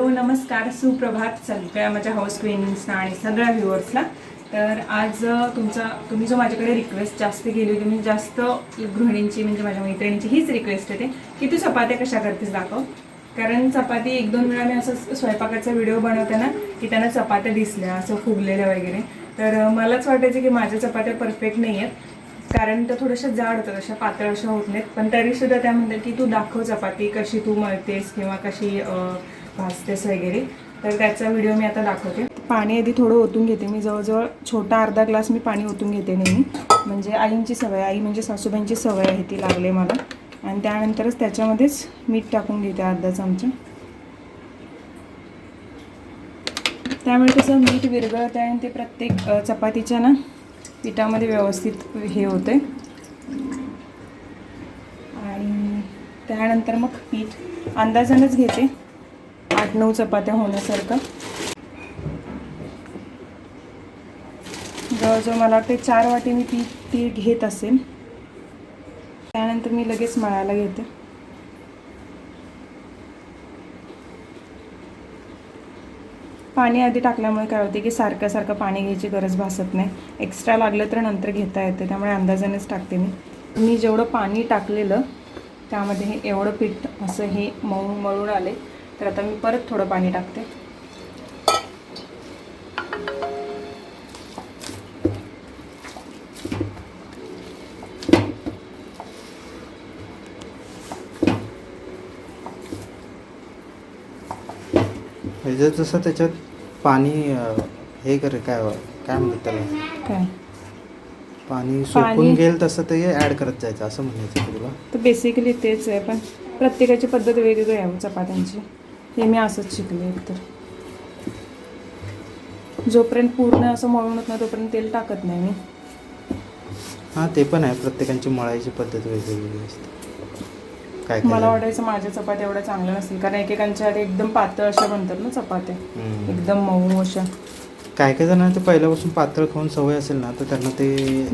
Hello नमस्कार. सुप्रभात सगळ्या माझ्या हाऊस क्वीन्सना आणि सगळ्या व्ह्युअर्सला तर आज तुमचा तुम्ही जो माझ्याकडे रिक्वेस्ट जास्त केली होती म्हणजे जास्त गृहिणींची म्हणजे माझ्या मैत्रिणींची हीच रिक्वेस्ट येते की तू चपात्या कशा करतेस दाखव. कारण चपाती एक दोन वेळा मी असं स्वयंपाकाचा व्हिडिओ बनवताना की त्यांना चपात्या दिसल्या असं फुगलेल्या वगैरे. तर मलाच वाटायचं की माझ्या चपात्या परफेक्ट नाही आहेत कारण त्या थोड्याशा जाड होतात अशा पातळ अशा होत नाहीत. पण तरीसुद्धा त्या म्हणतात की तू दाखव चपाती कशी तू मळतेस किंवा कशी भाजतेस वगैरे. तर त्याचा व्हिडिओ मी आता दाखवते. पाणी आधी थोडं ओतून घेते. मी जवळजवळ छोटा अर्धा ग्लास मी पाणी ओतून घेते नेहमी. म्हणजे आईंची सवय आई म्हणजे सासूबाईंची सवय आहे ती लागले मला. आणि त्यानंतरच त्याच्यामध्येच मीठ टाकून घेते अर्धा चमचा. त्यामुळे कसं मीठ विरघळतं आणि ते प्रत्येक चपातीच्या ना पिठामध्ये व्यवस्थित हे होते आणि त्यानंतर मग पीठ अंदाजानंच घेते. आठ नऊ चपात्या होण्यासारखं. जवळजवळ मला वाटते चार वाटी मी ती ती घेत असेल. त्यानंतर मी लगेच मळायला घेते. पाणी आधी टाकल्यामुळे काय होते की सारखं सारखं पाणी घ्यायची गरज भासत नाही. एक्स्ट्रा लागलं तर नंतर घेता येते. त्यामुळे अंदाजानेच टाकते मी. मी जेवढं पाणी टाकलेलं त्यामध्ये हे एवढं पीठ असं हे मऊ मळून आले. तर आता मी परत थोडं पाणी टाकते. ह्याच्यात जसं त्याच्यात पाणी हे करे काय काय म्हणतात त्याला? काय? पाणी सोकून घेईल तसं ते ॲड करत जायचं असं म्हणायचं तुला. तर बेसिकली तेच आहे पण प्रत्येकाची पद्धत वेगवेगळी आहे हो चपात्यांची. हे मी असंच शिकले एकतर. जोपर्यंत पूर्ण असं मळून होत नाही तोपर्यंत तेल टाकत नाही मी. हां ते पण आहे. प्रत्येकांची मळायची पद्धत वेगवेगळी असते. काय मला वाटायचं माझ्या चपात्या एवढ्या चांगल्या नसतील. कारण एकेकांच्या आधी एकदम पातळ अशा बनतात ना चपात्या. एकदम मऊ अशा. काय काय जणांना ते पहिल्यापासून पातळ खाऊन सवय असेल ना तर त्यांना ते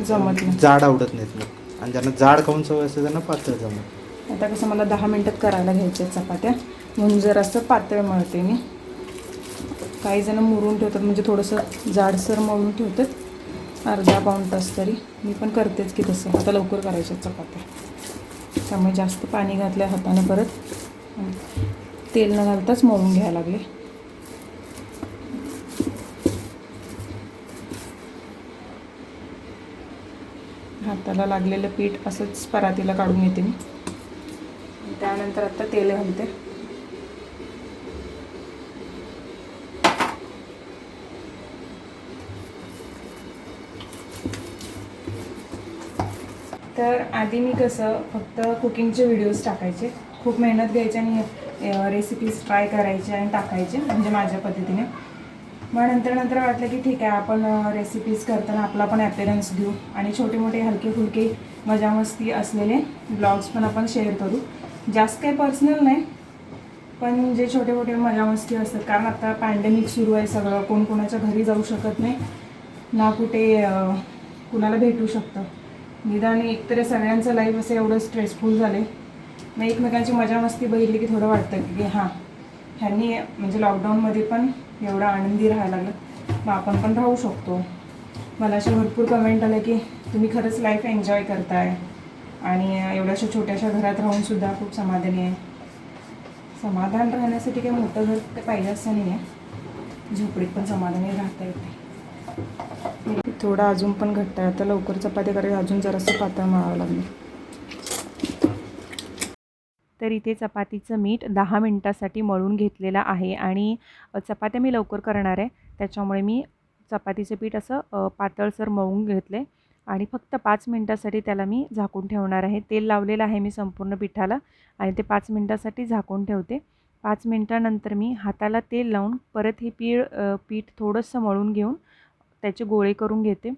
जमत नाही. जाड आवडत नाहीत मग. आणि ज्यांना जाड खाऊन सवय असेल त्यांना पातळ जमत आता कसं मला दहा मिनटात करायला घ्यायच्या चपात्या. म्हणून जर असं पातळ मळते मी. काही जण मुरून ठेवतात म्हणजे थोडंसं जाडसर मळून ठेवतात. अर्धा पाऊण तास तरी. मी पण करतेच की तसं. आता लवकर करायच्या चपात्या. त्यामुळे जास्त पाणी घातल्या हाताने परत. तेल न घालताच मळून घ्यायला लागले. हाताला लागलेलं पीठ असंच परातीला काढून घेते मी. त्यानंतर आता तेल घालते. तर आधी मी कसं फक्त कुकिंगचे व्हिडिओज टाकायचे. खूप मेहनत घ्यायची आणि रेसिपीज ट्राय करायचे आणि टाकायचे म्हणजे माझ्या पद्धतीने. मग नंतर नंतर वाटलं की ठीक आहे आपण रेसिपीज करताना आपला पण ॲपिरन्स देऊ आणि छोटे मोठे हलके फुलके मजामस्ती असलेले ब्लॉग्स पण आपण शेअर करू. जास्त काही पर्सनल नाही पण जे छोटे मोठे मजामस्ती असतात. कारण आता पॅन्डेमिक सुरू आहे सगळं. कोण कोणाच्या घरी जाऊ शकत नाही. ना कुठे कुणाला भेटू शकतं. निदान एकतर सगळ्यांचं लाईफ असं एवढं स्ट्रेसफुल झालं मग एकमेकांची मजा मस्ती बघितली की थोडं वाटतं की हां ह्यांनी म्हणजे लॉकडाऊनमध्ये पण एवढं आनंदी राहायला लागलं. मग आपण पण राहू शकतो. मला असे भरपूर कमेंट आले की तुम्ही खरंच लाईफ एन्जॉय करताय. आणि एवढ्याशा छोट्याशा घरात राहूनसुद्धा खूप समाधानी आहे. समाधान राहण्यासाठी काही मोठं घर ते पाहिजे असं नाही आहे झोपडीत पण समाधानी राहता येते. थोडं अजून पण घट्ट आहे. आता लवकर चपाती करायला अजून जरासं पातळ मळावं लागलं. तर इथे चपातीचं मीठ दहा मिनटासाठी मळून घेतलेलं आहे. आणि चपात्या मी लवकर करणार आहे. त्याच्यामुळे मी चपातीचं पीठ असं पातळसर मळून घेतले आणि फक्त पाच मिनटासाठी त्याला मी झाकून ठेवणार आहे. तेल लावलेलं आहे मी संपूर्ण पिठाला. आणि ते पाच मिनटासाठी झाकून ठेवते. पाच मिनटानंतर मी हाताला तेल लावून परत हे पीळ पीठ थोडंसं मळून घेऊन त्याचे गोळे करून घेते.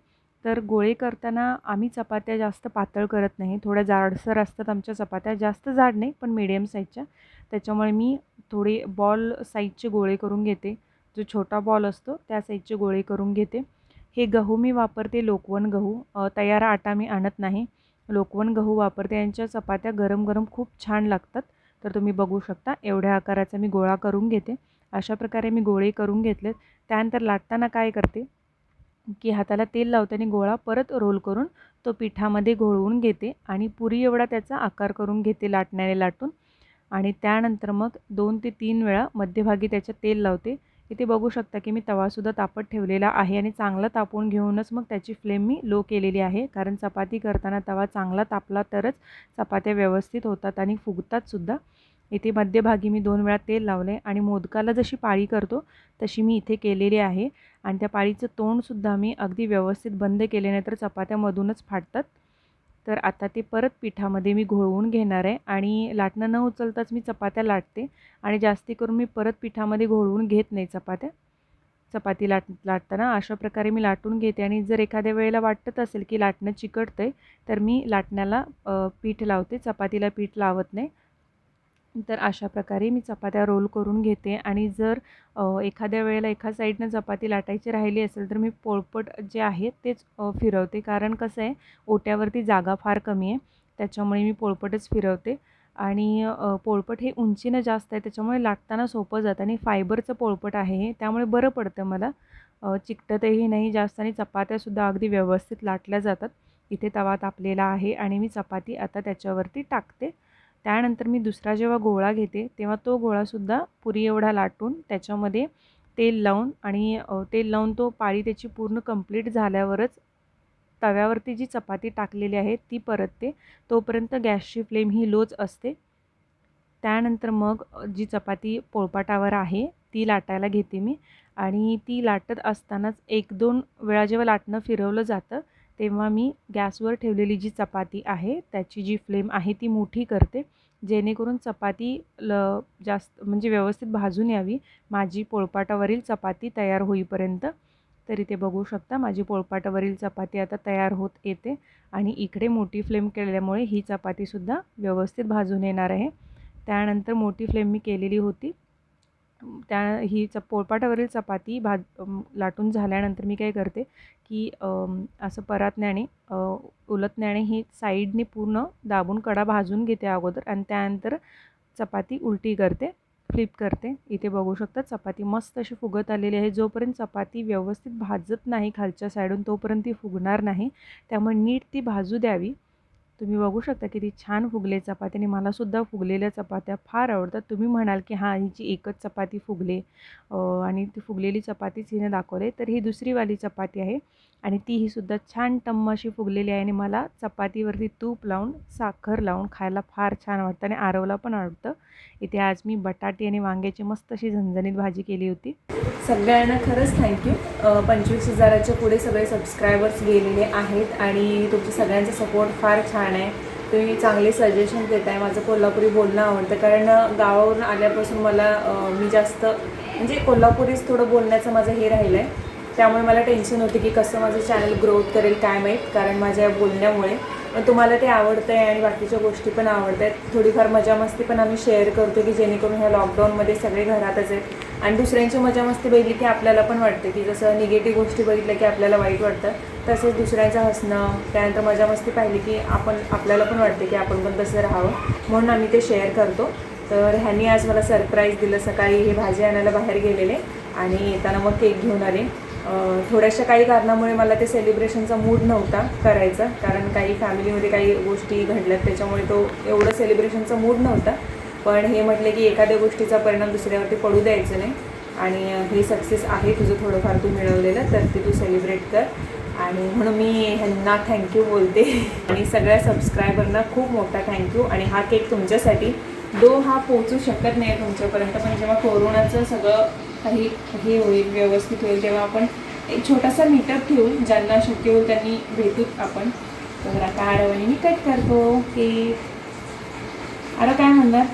तर गोळे करताना आम्ही चपात्या जास्त पातळ करत नाही. थोड्या जाडसर असतात आमच्या चपात्या. जास्त जाड नाही पण मिडियम साईजच्या त्याच्यामुळे मी थोडे बॉल साईजचे गोळे करून घेते. जो छोटा बॉल असतो त्या साईजचे गोळे करून घेते. हे गहू मी वापरते लोकवन गहू. तयार आटा मी आणत नाही. लोकवन गहू वापरते. यांच्या चपात्या गरम गरम खूप छान लागतात. तर तुम्ही बघू शकता एवढ्या आकाराचा मी गोळा करून घेते. अशा प्रकारे मी गोळे करून घेतलेत. त्यानंतर लाटताना काय करते की हाताला तेल लावते आणि गोळा परत रोल करून तो पिठामध्ये घोळवून घेते आणि पुरी एवढा त्याचा आकार करून घेते लाटण्याने लाटून. आणि त्यानंतर मग दोन ते तीन वेळा मध्यभागी त्याच्या तेल लावते. इथे बघू शकता की मी तवासुद्धा तापत ठेवलेला आहे आणि चांगला तापवून घेऊनच मग त्याची फ्लेम मी लो केलेली आहे. कारण चपाती करताना तवा चांगला तापला तरच चपात्या व्यवस्थित होतात आणि फुगतातसुद्धा इथे मध्यभागी मी दोन वेळा तेल लावले आणि मोदकाला जशी पाळी करतो तशी मी इथे केलेली आहे. आणि त्या पाळीचं तोंडसुद्धा मी अगदी व्यवस्थित बंद केले नाही तर चपात्यामधूनच फाटतात. तर आता ते परत पिठामध्ये मी घोळवून घेणार आहे आणि लाटणं न उचलताच मी चपात्या लाटते आणि जास्ती करून मी परत पिठामध्ये घोळवून घेत नाही चपात्या. चपाती लाट लाटताना अशा प्रकारे मी लाटून घेते आणि जर एखाद्या वेळेला वाटत असेल की लाटणं चिकटतं आहे तर मी लाटण्याला पीठ लावते. चपातीला पीठ लावत नाही. तर अशा प्रकारे मी चपात्या रोल करून घेते. आणि जर एखाद्या वेळेला एका साईडनं चपाती लाटायची राहिली असेल तर मी पोळपट जे आहे तेच फिरवते. कारण कसं आहे ओट्यावरती जागा फार कमी आहे त्याच्यामुळे मी पोळपटच फिरवते. आणि पोळपट हे उंचीनं जास्त आहे त्याच्यामुळे लाटताना सोपं जातं. आणि फायबरचं पोळपट आहे हे त्यामुळे बरं पडतं मला. चिकटतही नाही जास्त आणि चपात्यासुद्धा अगदी व्यवस्थित लाटल्या जातात. इथे तवा तापलेला आहे आणि मी चपाती आता त्याच्यावरती टाकते. त्यानंतर मी दुसरा जेव्हा गोळा घेते तेव्हा तो गोळासुद्धा पुरी एवढा लाटून त्याच्यामध्ये तेल लावून आणि तेल लावून तो पाळी त्याची पूर्ण कंप्लीट झाल्यावरच तव्यावरती जी चपाती टाकलेली आहे ती परतते. तोपर्यंत गॅसची फ्लेम ही लोच असते. त्यानंतर मग जी चपाती पोळपाटावर आहे ती लाटायला घेते मी. आणि ती लाटत असतानाच एक दोन वेळा जेव्हा लाटणं फिरवलं जातं तेव्हा मी गॅसवर ठेवलेली जी चपाती आहे त्याची जी फ्लेम आहे ती मोठी करते. जेणेकरून चपाती ल जास्त म्हणजे व्यवस्थित भाजून यावी. माझी पोळपाटावरील चपाती तयार होईपर्यंत. तर इथे बघू शकता माझी पोळपाटावरील चपाती आता तयार होत येते. आणि इकडे मोठी फ्लेम केल्यामुळे ही चपातीसुद्धा व्यवस्थित भाजून येणार आहे. त्यानंतर मोठी फ्लेम मी केलेली होती. त्या ही च पोळपाटावरील चपाती भाज लाटून झाल्यानंतर मी काय करते की असं परातण्याने उलतण्याने ही साईडने पूर्ण दाबून कडा भाजून घेते अगोदर आणि त्यानंतर चपाती उलटी करते फ्लिप करते. इथे बघू शकता चपाती मस्त अशी फुगत आलेली आहे. जोपर्यंत चपाती व्यवस्थित भाजत नाही खालच्या साईडून तोपर्यंत ती फुगणार नाही. त्यामुळे नीट ती भाजू द्यावी. तुम्ही बघू शकता किती छान फुगले चपाती आणि मलासुद्धा फुगलेल्या चपात्या फार आवडतात. तुम्ही म्हणाल की हां हिची एकच चपाती फुगले. आणि ती फुगलेली चपातीच हिने दाखवले तर ही दुसरीवाली चपाती आहे आणि ती ही सुद्धा छान टम्म अशी फुगलेली आहे आणि मला चपातीवरती तूप लावून साखर लावून खायला फार छान वाटतं आणि आरवला पण आवडतं. इथे आज मी बटाटे आणि वांग्याची मस्त अशी झणझणीत भाजी केली होती. सगळ्यांना खरंच थँक्यू पंचवीस हजाराच्या पुढे सगळे सबस्क्रायबर्स गेलेले आहेत आणि तुमच्या सगळ्यांचा सपोर्ट फार छान आहे तुम्ही चांगले सजेशन देत आहे माझं कोल्हापुरी बोलणं आवडतं. कारण गावावरून आल्यापासून मला मी जास्त म्हणजे कोल्हापुरीच थोडं बोलण्याचं माझं हे राहिलं आहे त्यामुळे मला टेन्शन होतं की कसं माझं चॅनल ग्रोथ करेल काय माहीत? कारण माझ्या बोलण्यामुळे. पण तुम्हाला ते आवडतं आहे आणि बाकीच्या गोष्टी पण आवडत आहेत थोडीफार मजा मस्ती पण आम्ही शेअर करतो की जेणेकरून ह्या लॉकडाऊनमध्ये सगळे घरातच आहेत. आणि दुसऱ्यांची मजा मस्ती बघितली की आपल्याला पण वाटते की जसं निगेटिव्ह गोष्टी बघितल्या की आपल्याला वाईट वाटतं तसेच दुसऱ्यांचं हसणं त्यानंतर मजा मस्ती पाहिली की आपण आपल्याला पण वाटते की आपण पण तसं राहावं. म्हणून आम्ही ते शेअर करतो. तर ह्यांनी आज मला सरप्राईज दिलं. सकाळी हे भाजी आणायला बाहेर गेलेले आणि येताना मग केक घेऊन आले. थोड्याशा काही कारणामुळे मला ते सेलिब्रेशनचा मूड नव्हता करायचा. कारण काही फॅमिलीमध्ये काही गोष्टी घडल्यात त्याच्यामुळे तो एवढं सेलिब्रेशनचा मूड नव्हता. पण हे म्हटलं की एखाद्या गोष्टीचा परिणाम दुसऱ्यावरती पडू द्यायचं नाही. आणि हे सक्सेस आहे तुझं थोडंफार तू मिळवलेलं तर ते तू सेलिब्रेट कर. आणि म्हणून मी ह्यांना थँक्यू बोलते. आणि सगळ्या सबस्क्रायबरना खूप मोठा थँक्यू आणि हा केक तुमच्यासाठी. दो हा पोचू शकत नाही तुमच्यापर्यंत पण जेव्हा कोरोनाचं सगळं काही हे होईल व्यवस्थित होईल तेव्हा आपण एक छोटासा मीटअप ठेवू ज्यांना शक्य होईल त्यांनी भेटूत आपण. तर आता आरवणी मी कट करतो. केक आरव काय म्हणणार?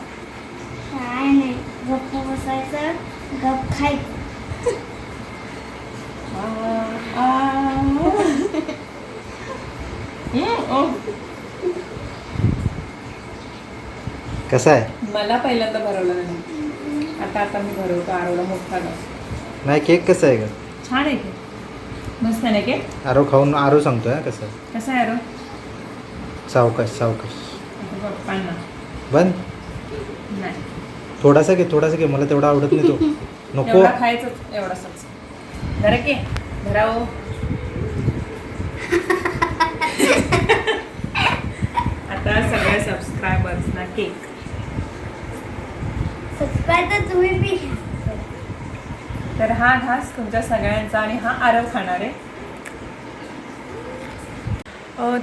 काय नाही. गप्प बसायचं गप खायचं. कसा आहे? मला पहिल्यांदा भरवलं नाही. आता आता मी भरवतो आरवला मोठा घास नाही केक कसा आहे ग? छान आहे की मस्त आहे ना केक? आरो खाऊन आरो सांगतोय हा कसं आहे. कसा आहे आरव सावकाश सावकाश. आता पप्पांना बंद? नाही. थोडासा घे थोडासा घे मला तेवढा आवडत नाही तो. नको. एवढा खायचं एवढाच धरा की धरा हो. आता सगळ्या सबस्क्रायबर्सना केक सबस्क्राईब तर तुम्ही तर हा घास तुमच्या सगळ्यांचा आणि हा आरव खाणार आहे.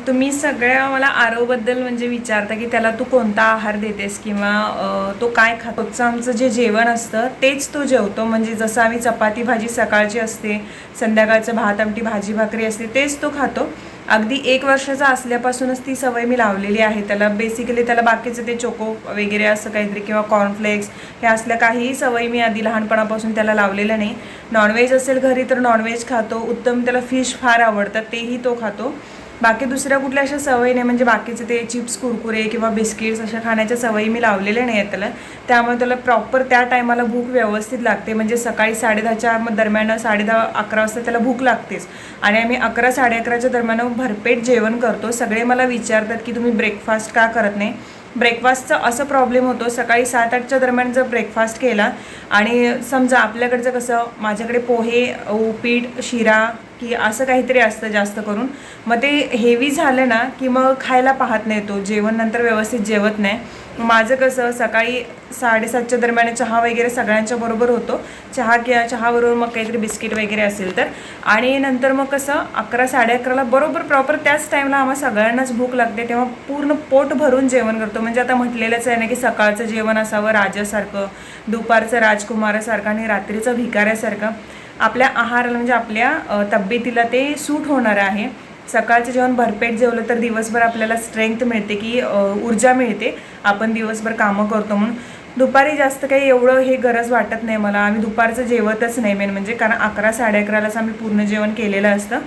तुम्ही सगळ्या मला आरोबद्दल म्हणजे विचारता की त्याला तू कोणता आहार देतेस किंवा तो काय खातो? आमचं जे जेवण असतं तेच तो जेवतो. म्हणजे जसं आम्ही चपाती भाजी सकाळची असते संध्याकाळचं भात आमटी भाजी भाकरी असते तेच तो खातो. अगदी एक वर्षाचा असल्यापासूनच ती सवय मी लावलेली आहे. त्याला बेसिकली त्याला बाकीचं ते चोको वगैरे असं काहीतरी किंवा कॉर्नफ्लेक्स हे असल्या काहीही सवयी मी आधी लहानपणापासून त्याला लावलेल्या नाही. नॉनव्हेज असेल घरी तर नॉनव्हेज खातो. उत्तम त्याला फिश फार आवडतात तेही तो खातो. बाकी दुसऱ्या कुठल्या अशा सवयी नाही म्हणजे बाकीचे ते चिप्स कुरकुरे किंवा बिस्किट्स अशा खाण्याच्या सवयी मी लावलेल्या नाही आहेत त्याला. त्यामुळे त्याला प्रॉपर त्या टायमाला भूक व्यवस्थित लागते. म्हणजे सकाळी साडेदहाच्या दरम्यान साडेदहा अकरा वाजता त्याला भूक लागतेच. आणि आम्ही अकरा साडे अकराच्या दरम्यान भरपेट जेवण करतो. सगळे मला विचारतात की तुम्ही ब्रेकफास्ट का करत नाही? ब्रेकफास्टचा असं प्रॉब्लेम होतो. सकाळी सात आठच्या दरम्यान जर ब्रेकफास्ट केला आणि समजा आपल्याकडचं कसं माझ्याकडे पोहे उपीट शिरा की असं काहीतरी असतं जास्त करून मग ते हेवी झालं ना की मग खायला पाहत नाही तो. जेवण नंतर व्यवस्थित जेवत नाही. माझं कसं सकाळी साडेसातच्या दरम्यान चहा वगैरे सगळ्यांच्या बरोबर होतो. चहा किंवा चहाबरोबर मग काहीतरी बिस्किट वगैरे असेल तर. आणि नंतर मग कसं अकरा साडे अकराला बरोबर प्रॉपर त्याच टाईमला आम्हा सगळ्यांनाच भूक लागते तेव्हा पूर्ण पोट भरून जेवण करतो. म्हणजे आता म्हटलेलंच आहे ना की सकाळचं जेवण असावं राजासारखं दुपारचं राजकुमारासारखं आणि रात्रीचं भिकाऱ्यासारखं. आपल्या आहाराला म्हणजे आपल्या तब्येतीला ते सूट होणार आहे. सकाळचं जेवण भरपेट जेवलं तर दिवसभर आपल्याला स्ट्रेंथ मिळते की ऊर्जा मिळते. आपण दिवसभर कामं करतो म्हणून. दुपारी जास्त काही एवढं हे गरज वाटत नाही मला. आम्ही दुपारचं जेवतच नाही मेन म्हणजे. कारण अकरा साडे अकरालाच आम्ही पूर्ण जेवण केलेलं असतं.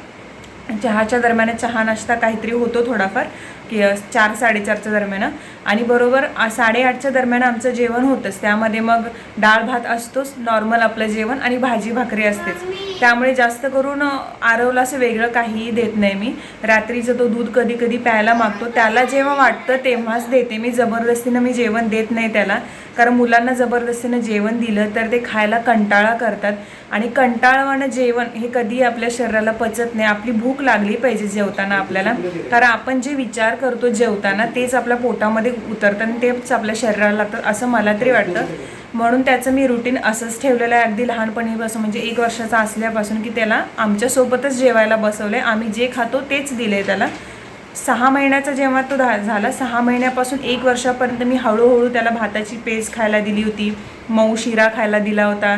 चहाच्या दरम्यान चहा नाश्ता काहीतरी होतो थोडाफार. की चार साडेचारच्या दरम्यान. आणि बरोबर साडेआठच्या दरम्यान आमचं जेवण होतंच. त्यामध्ये मग डाळ भात असतोच नॉर्मल आपलं जेवण आणि भाजी भाकरी असतेच. त्यामुळे जास्त करून आरवलं आरवला असं वेगळं काहीही देत नाही मी. रात्रीचं तो दूध कधी कधी प्यायला मागतो. त्याला जेव्हा वाटतं तेव्हाच देते मी. जबरदस्तीनं मी जेवण देत नाही त्याला. कारण मुलांना जबरदस्तीनं जेवण दिलं तर ते खायला कंटाळा करतात. आणि कंटाळवाणं जेवण हे कधी आपल्या शरीराला पचत नाही. आपली भूक लागली पाहिजे जेवताना आपल्याला. कारण आपण जे विचार करतो जेवताना तेच आपल्या पोटामध्ये उतरतं आणि तेच आपल्या शरीराला लागतं असं मला तरी वाटतं. म्हणून त्याचं मी रुटीन असंच ठेवलेलं आहे. अगदी लहानपणीपासून म्हणजे एक वर्षाचा असल्यापासून की त्याला आमच्यासोबतच जेवायला बसवलं आहे आम्ही जे खातो तेच दिलं आहे त्याला. सहा महिन्याचा जेव्हा तो झाला सहा महिन्यापासून एक वर्षापर्यंत मी हळूहळू त्याला भाताची पेज खायला दिली होती. मऊ शिरा खायला दिला होता.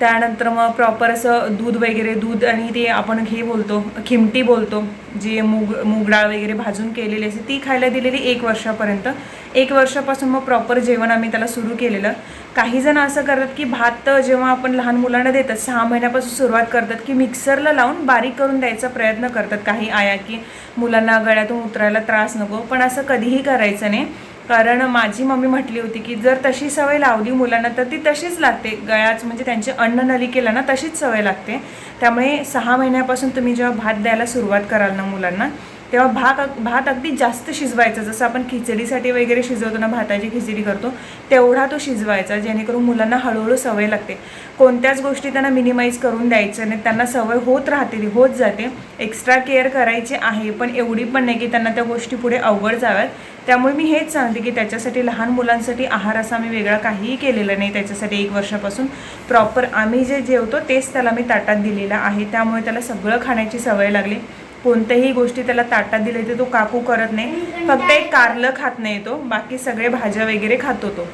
त्यानंतर मग प्रॉपर असं दूध वगैरे दूध आणि ते आपण हे बोलतो खिमटी बोलतो जे मूग मूग डाळ वगैरे भाजून केलेली असते ती खायला दिलेली एक वर्षापर्यंत. एक वर्षापासून मग प्रॉपर जेवण आम्ही त्याला सुरू केलेलं. काही जण असं करतात की भात जेव्हा आपण लहान मुलांना देतात सहा महिन्यापासून सुरुवात करतात की मिक्सरला लावून बारीक करून द्यायचा प्रयत्न करतात. काही आया की मुलांना गळ्यातून उतरायला त्रास नको पण असं कधीही करायचं नाही. कारण माझी मम्मी म्हटली होती की जर तशी सवय लावली मुलांना तर ती तशीच लागते. गळ्याच म्हणजे त्यांची अन्न नलिकेला ना तशीच सवय लागते. त्यामुळे सहा महिन्यापासून तुम्ही जेव्हा भात द्यायला सुरुवात कराल ना मुलांना तेव्हा भात भात अगदी जास्त शिजवायचा. जसं आपण खिचडीसाठी वगैरे शिजवतो ना भाताची खिचडी करतो तेवढा तो शिजवायचा जेणेकरून मुलांना हळूहळू सवय लागते. कोणत्याच गोष्टी त्यांना मिनिमाइज करून द्यायचं नाही. त्यांना सवय होत राहते ती होत जाते. एक्स्ट्रा केअर करायची आहे पण एवढी पण नाही की त्यांना त्या गोष्टी पुढे अवघड जाव्यात. त्यामुळे मी हेच सांगते की त्याच्यासाठी लहान मुलांसाठी आहार असा मी वेगळा काहीही केलेला नाही त्याच्यासाठी एक वर्षापासून. प्रॉपर आम्ही जे जेवतो तेच त्याला मी ताटात दिलेलं आहे. त्यामुळे त्याला सगळं खाण्याची सवय लागली. कोणत्याही गोष्टी त्याला ताटात दिले ते तो काकू करत नाही. फक्त एक कारलं खात नाही तो. बाकी सगळे भाज्या वगैरे खातो तो.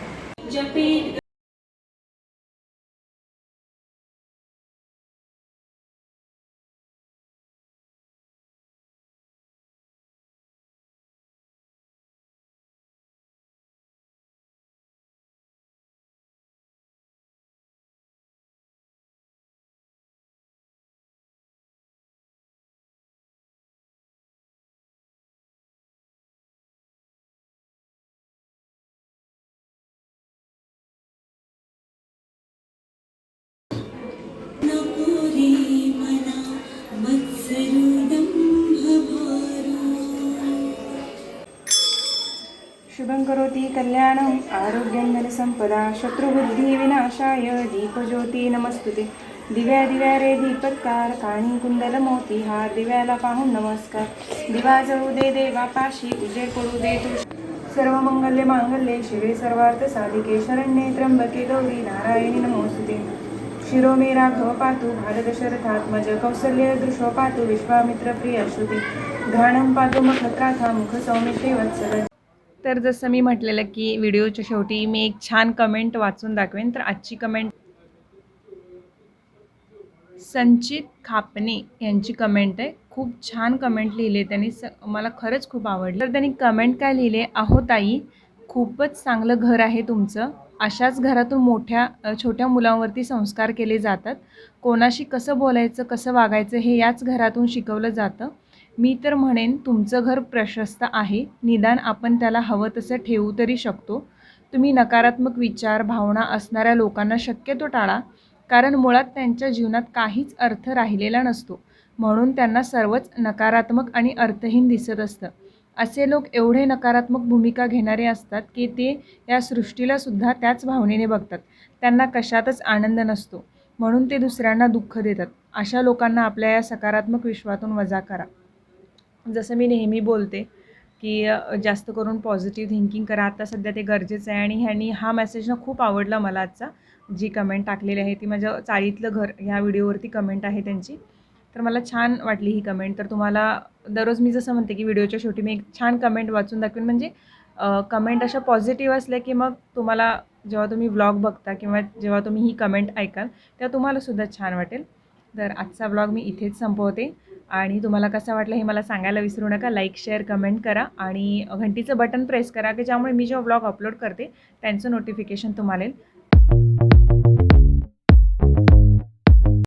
शुभं करोति कल्याणम् आरोग्यं धनसम्पदा शत्रुबुद्धिविनाशाय दीपज्योती नमस्तुते। दिव्या दिव्या रे दीपत्कार काणी कुंदल मोतीहार दिव्याला पाहून नमस्कार। दिवा जळू दे देवा पाशी उजेड पडू दे तू सर्व मंगल्य मांगल्ये शिवे सर्वार्थ साधिके शरण्ये त्र्यंबके गौरी नारायणी नमोस्तुते। शिरो मे राघव पातु भारदशरथात्मज कौसल्य दृशो पातु विश्वामित्र प्रिय श्रुती। घाणं पातु मखकाथा मुख सौमित्रे वत्सल तर जसं मी म्हटलेलं की व्हिडिओच्या शेवटी मी एक छान कमेंट वाचून दाखवेन. तर आजची कमेंट संचित खापणे यांची कमेंट आहे. खूप छान कमेंट लिहिले त्यांनी. स मला खरंच खूप आवडलं. तर त्यांनी कमेंट काय लिहिले? अहो ताई खूपच चांगलं घर आहे तुमचं. अशाच घरातून मोठ्या छोट्या मुलांवरती संस्कार केले जातात. कोणाशी कसं बोलायचं कसं वागायचं हे याच घरातून शिकवलं जातं. मी तर म्हणेन तुमचं घर प्रशस्त आहे. निदान आपण त्याला हवं तसं ठेवू तरी शकतो. तुम्ही नकारात्मक विचार भावना असणाऱ्या लोकांना शक्यतो टाळा. कारण मुळात त्यांच्या जीवनात काहीच अर्थ राहिलेला नसतो. म्हणून त्यांना सर्वच नकारात्मक आणि अर्थहीन दिसत असतं. असे लोक एवढे नकारात्मक भूमिका घेणारे असतात की ते या सृष्टीला सुद्धा त्याच भावनेने बघतात. त्यांना कशातच आनंद नसतो. म्हणून ते दुसऱ्यांना दुःख देतात. अशा लोकांना आपल्या या सकारात्मक विश्वातून वजा करा. जसं मी नेहमी बोलते की जास्त करून पॉझिटिव्ह थिंकिंग करा. आता सध्या ते गरजेचं आहे आणि ह्यांनी हा मेसेज ना खूप आवडला मला आजचा. जी कमेंट टाकलेली आहे ती माझ्या चाळीतलं घर ह्या व्हिडिओवरती कमेंट आहे त्यांची. तर मला छान वाटली ही कमेंट तर तुम्हाला दररोज मी जसं म्हणते की व्हिडिओच्या शेवटी मी एक छान कमेंट वाचून दाखवेन. म्हणजे कमेंट अशा पॉझिटिव्ह असल्या की मग तुम्हाला जेव्हा तुम्ही व्लॉग बघता किंवा जेव्हा तुम्ही ही कमेंट ऐकाल तेव्हा तुम्हालासुद्धा छान वाटेल. तर आजचा ब्लॉग मी इथेच संपवते. आणि तुम्हाला कसं वाटलं हे मला सांगायला विसरू नका. लाईक शेअर कमेंट करा आणि घंटीचं बटन प्रेस करा की ज्यामुळे मी जेव्हा व्लॉग अपलोड करते त्यांचं नोटिफिकेशन तुम्हाला येईल.